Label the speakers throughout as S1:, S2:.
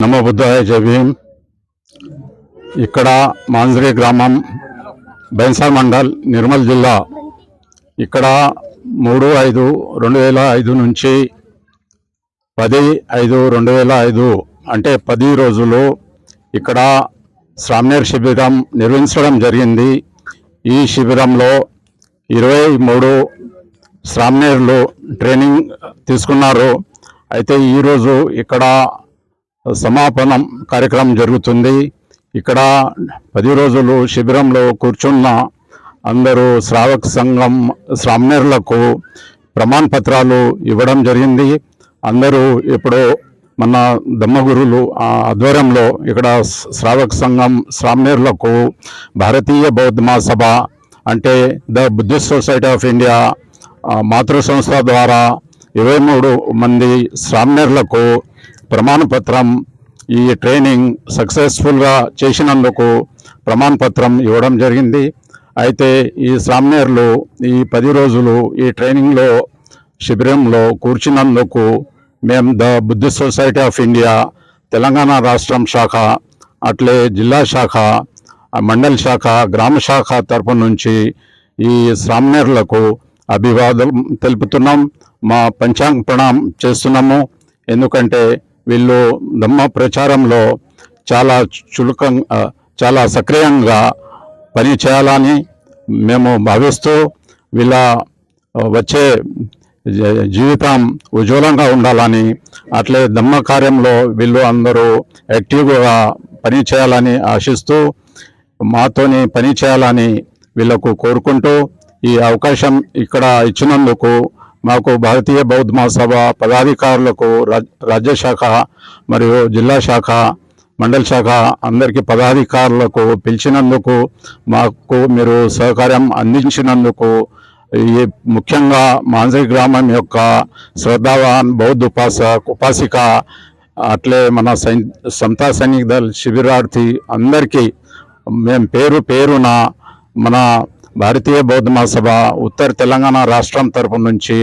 S1: నమ బుద్ధాయ జై ఇక్కడ మాంజరి గ్రామం బైన్సార్ మండల్ నిర్మల్ జిల్లా. ఇక్కడ మూడు ఐదు రెండు వేల ఐదు నుంచి పది ఐదు రెండు వేల ఐదు అంటే పది రోజులు ఇక్కడ శ్రామ్నేర్ శిబిరం నిర్వహించడం జరిగింది. ఈ శిబిరంలో ఇరవై మూడు శ్రామ్నేర్లు ట్రైనింగ్ తీసుకున్నారు. అయితే ఈరోజు ఇక్కడ సమాపనం కార్యక్రమం జరుగుతుంది. ఇక్కడ పది రోజులు శిబిరంలో కూర్చున్న అందరూ శ్రావక సంఘం శ్రామణులకు ప్రమాణ పత్రాలు ఇవ్వడం జరిగింది. అందరూ ఇప్పుడు మన దమ్మగురులు ఆధ్వర్యంలో ఇక్కడ శ్రావక సంఘం శ్రామణులకు భారతీయ బౌద్ధ మహాసభ అంటే the Buddhist society of India మాతృ సంస్థ ద్వారా ఇరవై మూడు మంది శ్రామణులకు ప్రమాణపత్రం ఈ ట్రైనింగ్ సక్సెస్ఫుల్గా చేసినందుకు ప్రమాణపత్రం ఇవ్వడం జరిగింది. అయితే ఈ శ్రామ్నేర్లు ఈ పది రోజులు ఈ ట్రైనింగ్లో శిబిరంలో కూర్చున్నందుకు మేము the Buddhist society of India Telangana రాష్ట్రం శాఖ అట్లే జిల్లా శాఖ మండల మండల్ శాఖ గ్రామ శాఖ తరపు నుంచి ఈ శ్రామ్నేర్లకు అభివాదం తెలుపుతున్నాం. మా పంచాంగ ప్రణాం చేస్తున్నాము. ఎందుకంటే వీళ్ళు దమ్మ ప్రచారంలో చాలా చులకంగా చాలా సక్రియంగా పని చేయాలని మేము భావిస్తూ వీళ్ళ వచ్చే జీవితం ఉజ్వలంగా ఉండాలని అట్లే దమ్మ కార్యంలో వీళ్ళు అందరూ యాక్టివ్గా పని చేయాలని ఆశిస్తూ మాతోని పని చేయాలని వీళ్ళకు కోరుకుంటూ ఈ అవకాశం ఇక్కడ ఇచ్చినందుకు మాకు భారతీయ బౌద్ధ మహాసభ పదాధికారులకు రాజ్- రాజ్య శాఖ మరియు జిల్లా శాఖ మండల శాఖ అందరికీ పదాధికారులకు పిలిచినందుకు మాకు మీరు సహకారం అందించినందుకు ఈ ముఖ్యంగా మాంజరి గ్రామం యొక్క శ్రద్ధావాన్ బౌద్ధ ఉపాస ఉపాసిక అట్లే మన సైన్ సంతా సైనిక దళ శిబిరార్థి అందరికీ మేము పేరు పేరున మన భారతీయ బౌద్ధ మహాసభ ఉత్తర తెలంగాణ రాష్ట్రం తరపు నుంచి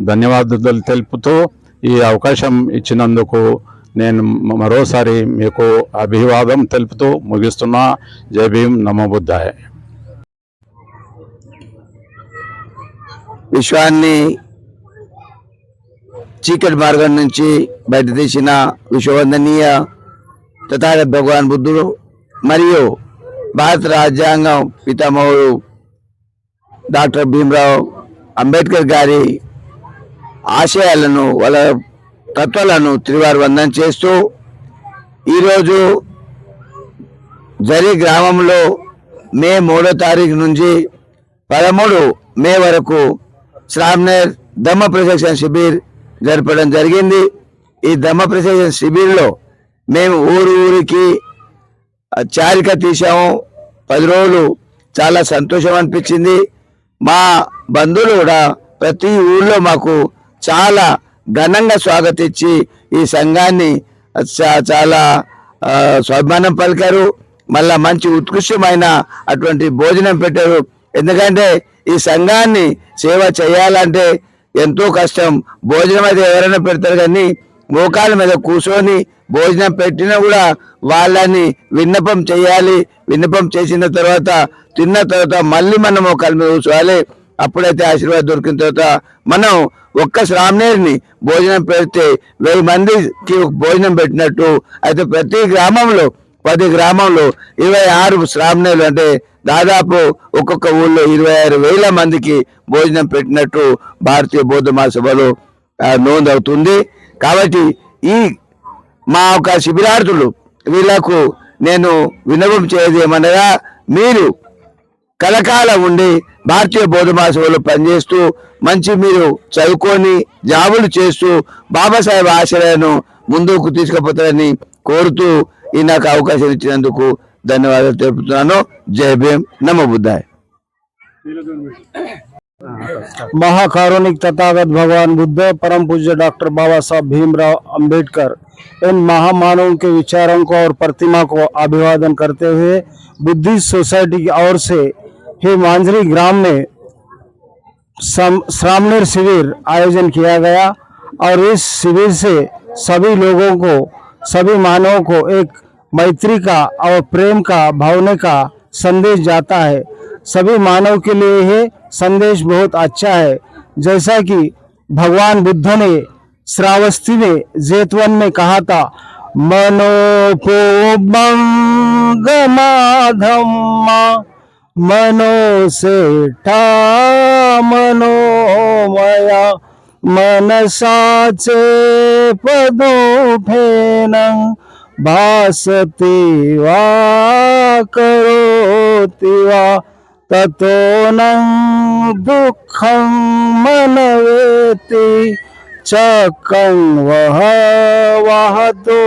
S1: ధన్యవాదాలు తెలుపుతూ ఈ అవకాశం ఇచ్చినందుకు నేను మరోసారి మీకు అభివాదం తెలుపుతూ ముగిస్తున్నా. జై భీమ్ నమోబుద్ధాయ
S2: విశ్వాన్ని చీకటి మార్గం నుంచి బయట తీసిన విశ్వవందనీయ తథాగత భగవాన్ బుద్ధుడు మరియు భారత రాజ్యాంగం పితామహుడు డాక్టర్ భీమరావు అంబేద్కర్ గారి ఆశయాలను వాళ్ళ తత్వాలను త్రివారు వందన చేస్తూ ఈరోజు జరి గ్రామంలో మే మూడో తారీఖు నుంచి పదమూడు మే వరకు శ్రామ్నేర్ దమ్మ ప్రశిక్షణ శిబిర్ జరపడం జరిగింది. ఈ దమ్మ ప్రశిక్షణ శిబిర్లో మేము ఊరు ఊరికి చారిక తీసాము పది రోజులు చాలా సంతోషం అనిపించింది. మా బంధువులు కూడా ప్రతి ఊళ్ళో మాకు చాలా ఘనంగా స్వాగతించి ఈ సంఘాన్ని చాలా స్వాభిమానం పలికారు. మళ్ళా మంచి ఉత్కృష్టమైన అటువంటి భోజనం పెట్టారు. ఎందుకంటే ఈ సంఘాన్ని సేవ చేయాలంటే ఎంతో కష్టం. భోజనం అయితే ఎవరైనా పెడతారు కానీ మోకాల మీద కూర్చొని భోజనం పెట్టినా కూడా వాళ్ళని విన్నపం చేయాలి. విన్నపం చేసిన తర్వాత తిన్న తర్వాత మళ్ళీ మనం మోకాల మీద కూర్చోవాలి. అప్పుడైతే ఆశీర్వాదం దొరికిన తర్వాత మనం ఒక్క శ్రామణేరిని భోజనం పెడితే వెయ్యి మందికి భోజనం పెట్టినట్టు అయితే ప్రతి గ్రామంలో పది గ్రామంలో ఇరవై ఆరు శ్రామణేలు అంటే దాదాపు ఒక్కొక్క ఊళ్ళో ఇరవై ఆరు వేల మందికి భోజనం పెట్టినట్టు భారతీయ బౌద్ధ మహాసభలో నోందవుతుంది. కాబట్టి ఈ మా యొక్క శిబిరార్థులు వీళ్ళకు నేను విన్నపం చేయదు ఏమనగా మీరు కలకాలం ఉండి భారతీయ బౌద్ధ మహాసభలో పనిచేస్తూ మంచి మీరు చదువుకొని జాబులు చేస్తూ బాబాసాహెబ్ ఆశయాలను ముందుకు తీసుకుపోతారని కోరుతూ ఈ నాకు అవకాశం ఇచ్చినందుకు ధన్యవాదాలు తెలుపుతున్నాను జై భీమ్ నమ బుద్ధాయ్
S3: महाकारुणिक तथागत भगवान बुद्ध परम पूज्य डॉक्टर बाबा साहब भीमराव अंबेडकर इन महामानवों के विचारों को और प्रतिमा को अभिवादन करते हुए बुद्धिस्ट सोसाइटी की ओर से ही मांजरी ग्राम में श्रामणेर शिविर आयोजन किया गया और इस शिविर से सभी लोगों को, सभी मानवों को एक मैत्री का और प्रेम का, भावने का संदेश जाता है। सभी मानव के लिए यह संदेश बहुत अच्छा है। जैसा कि भगवान बुद्ध ने श्रावस्ती में जेतवन में कहा था मनोपो धम्मा मनो सेठा मनोमया मनसाचे पदो फेन भासती वा ततो न दुःखं मनवेति चकं वह वहतो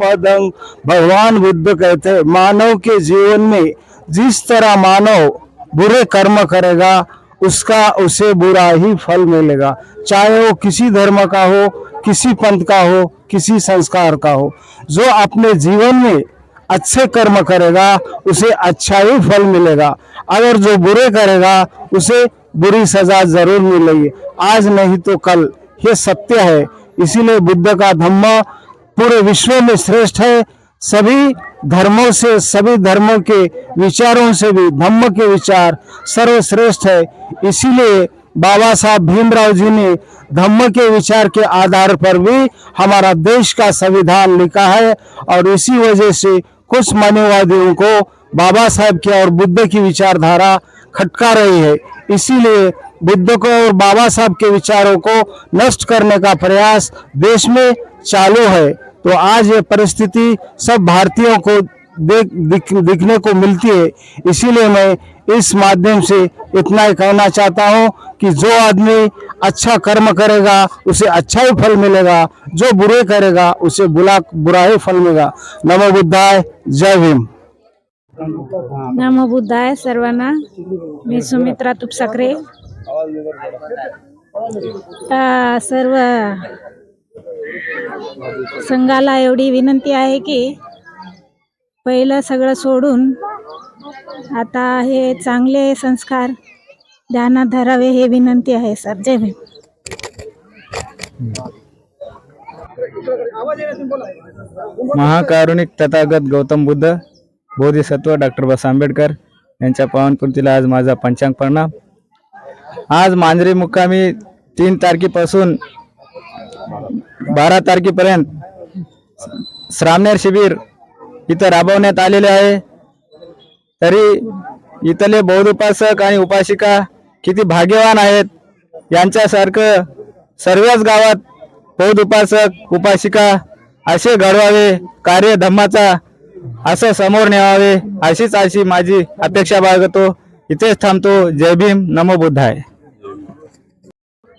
S3: पदं। भगवान बुद्ध कहते मानव के जीवन में जिस तरह मानव बुरे कर्म करेगा, उसका, उसे बुरा ही फल मिलेगा। चाहे वो किसी धर्म का हो, किसी पंथ का हो, किसी संस्कार का हो। जो अपने जीवन में अच्छे कर्म करेगा, उसे अच्छा ही फल मिलेगा। अगर जो बुरे करेगा, उसे बुरी सजा ज़रूर मिलेगी। आज नहीं तो कल। ये सत्य है। इसीलिए बुद्ध का धम्म पूरे विश्व में श्रेष्ठ है। सभी धर्मों से, सभी धर्मों के विचारों से भी, धम्म के विचार सर्वश्रेष्ठ है। इसीलिए बाबा साहब भीमराव जी ने धम्म के विचार के आधार पर भी हमारा देश का संविधान लिखा है और इसी वजह से कुछ मान्यवादियों को बाबा साहब की और बुद्ध की विचारधारा खटका रही है। इसीलिए बुद्ध को और बाबा साहब के विचारों को नष्ट करने का प्रयास देश में चालू है। तो आज ये परिस्थिति सब भारतीयों को देख दिख, दिखने को मिलती है। इसीलिए मैं इस माध्यम से इतना ही कहना चाहता हूँ कि जो आदमी अच्छा कर्म करेगा उसे अच्छा ही फल मिलेगा। जो बुरे करेगा उसे बुरा बुरा ही फल मिलेगा। नमो बुद्धाय जय भीम।
S4: नमो बुद्धाय सर्वांना। मी सुमित्रा तुपसाकरे। आ, सर्व संघाला एवढी विनंती आहे की पहिलं सगळं सोडून आता हे चांगले संस्कार ध्यानात धरावे हे विनंती आहे सर. जय भीम.
S5: महाकारुणिक तथागत गौतम बुद्ध बोधिसत्व डॉक्टर बाबासाहेब आंबेडकर यांच्या पावनकृतीला आज माझा पंचांग प्रणाम. आज मांजरी मुक्कामी तीन तारखेपासून बारा तारखेपर्यंत श्रामनेर शिबिर इथं राबवण्यात आलेले आहे तरी इथले बौद्ध उपासक आणि उपासिका किती भाग्यवान आहेत यांच्यासारखं सर्वच गावात बौद्ध उपासक उपासिका असे घडवावे कार्य धम्माचा असं समोर न्यावे अशीच अशी माझी अपेक्षा बाळगतो इथेच थांबतो जय भीम नमो बुद्धाय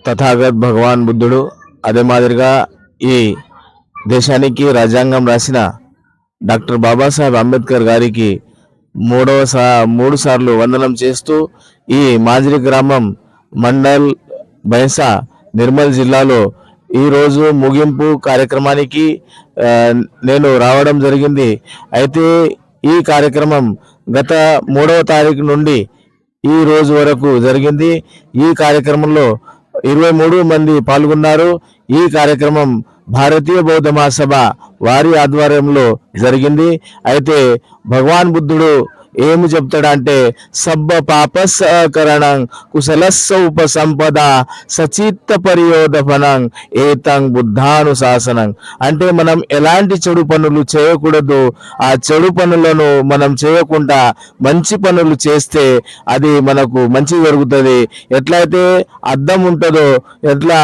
S6: తథాగత్ భగవాన్ బుద్ధుడు అదే మాదిరిగా ఈ దేశానికి రాజ్యాంగం రాసిన డాక్టర్ బాబాసాహెబ్ అంబేద్కర్ గారికి మూడవ సా మూడు సార్లు వందనం చేస్తూ ఈ మాజిరి గ్రామం మండల్ బైసా నిర్మల్ జిల్లాలో ఈరోజు ముగింపు కార్యక్రమానికి నేను రావడం జరిగింది. అయితే ఈ కార్యక్రమం గత మూడవ తారీఖు నుండి ఈ రోజు వరకు జరిగింది. ఈ కార్యక్రమంలో ఇరవై మూడు మంది పాల్గొన్నారు. ఈ కార్యక్రమం భారతీయ బౌద్ధ మహాసభ వారి ఆధ్వర్యంలో జరిగింది. అయితే భగవాన్ బుద్ధుడు ఏమి చెప్తాడంటే సబ్బ పాప సహకరణం కుశలస్స ఉపసంపద సచిత్త పరియోధపనం ఏతం బుద్ధానుశాసనం. అంటే మనం ఎలాంటి చెడు పనులు చేయకూడదు. ఆ చెడు పనులను మనం చేయకుండా మంచి పనులు చేస్తే అది మనకు మంచి జరుగుతుంది. ఎట్లయితే అద్దం ఉంటుందో ఎట్లా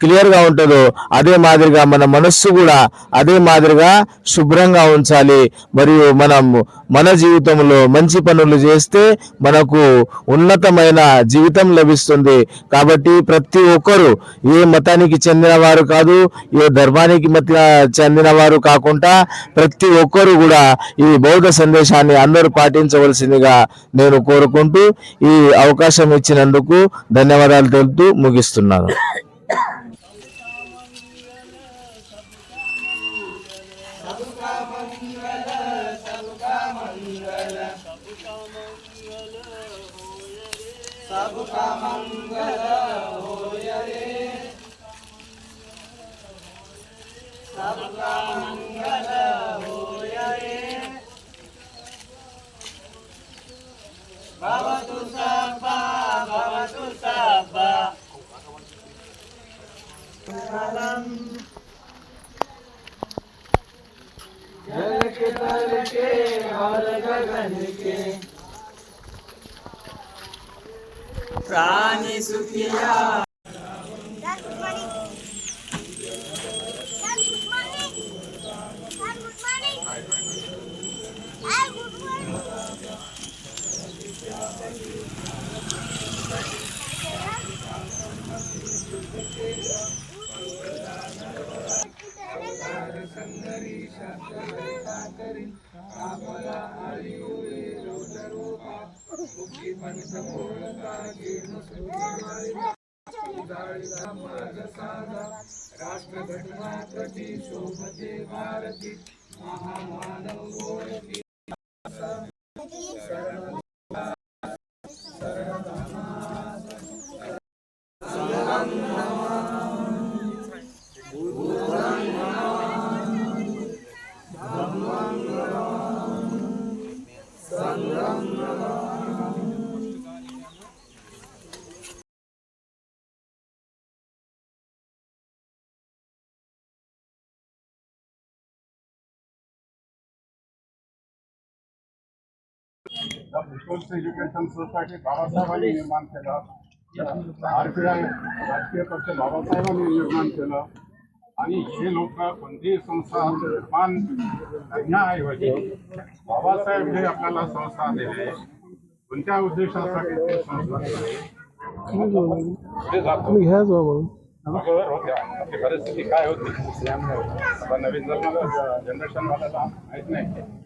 S6: క్లియర్గా క్లియర్గా ఉంటుందో అదే మాదిరిగా మన మనస్సు కూడా అదే మాదిరిగా శుభ్రంగా ఉంచాలి. మరియు మనం మన జీవితంలో మంచి పనులు చేస్తే మనకు ఉన్నతమైన జీవితం లభిస్తుంది. కాబట్టి ప్రతి ఒక్కరు ఏ మతానికి చెందినవారు కాదు ఏ ధర్మానికి మత చెందినవారు కాకుండా ప్రతి ఒక్కరు కూడా ఈ బౌద్ధ సందేశాన్ని అందరూ పాటించవలసిందిగా నేను కోరుకుంటూ ఈ అవకాశం ఇచ్చినందుకు ధన్యవాదాలు తెలుపుతూ ముగిస్తున్నాను.
S7: सबका मंगल सबका मंगल सबका मंगल होय रे सबका मंगल होय रे
S6: सबका मंगल होय रे भवतु सब्बा भवतु सब्बा सलाम झलक प्राणी सुखिया। जीर्ण सूर्यमाळी जाळीला मार्ग साधा राष्ट्रघटना प्रती शोभते भारती महामानव
S8: स्कूल्स एज्युकेशन सोसायटी बाबासाहेबांनी निर्माण केलं आरपीआय राजकीय पक्ष बाबासाहेबांनी निर्माण केलं आणि हे लोक कोणतीही संस्था निर्माण करण्याऐवजी बाबासाहेब हे आपल्याला संस्था दिले. कोणत्या उद्देशासाठी ते संस्था दिले? परिस्थिती काय होती? नवीन जनरेशन वाल्याला माहीत नाही. आता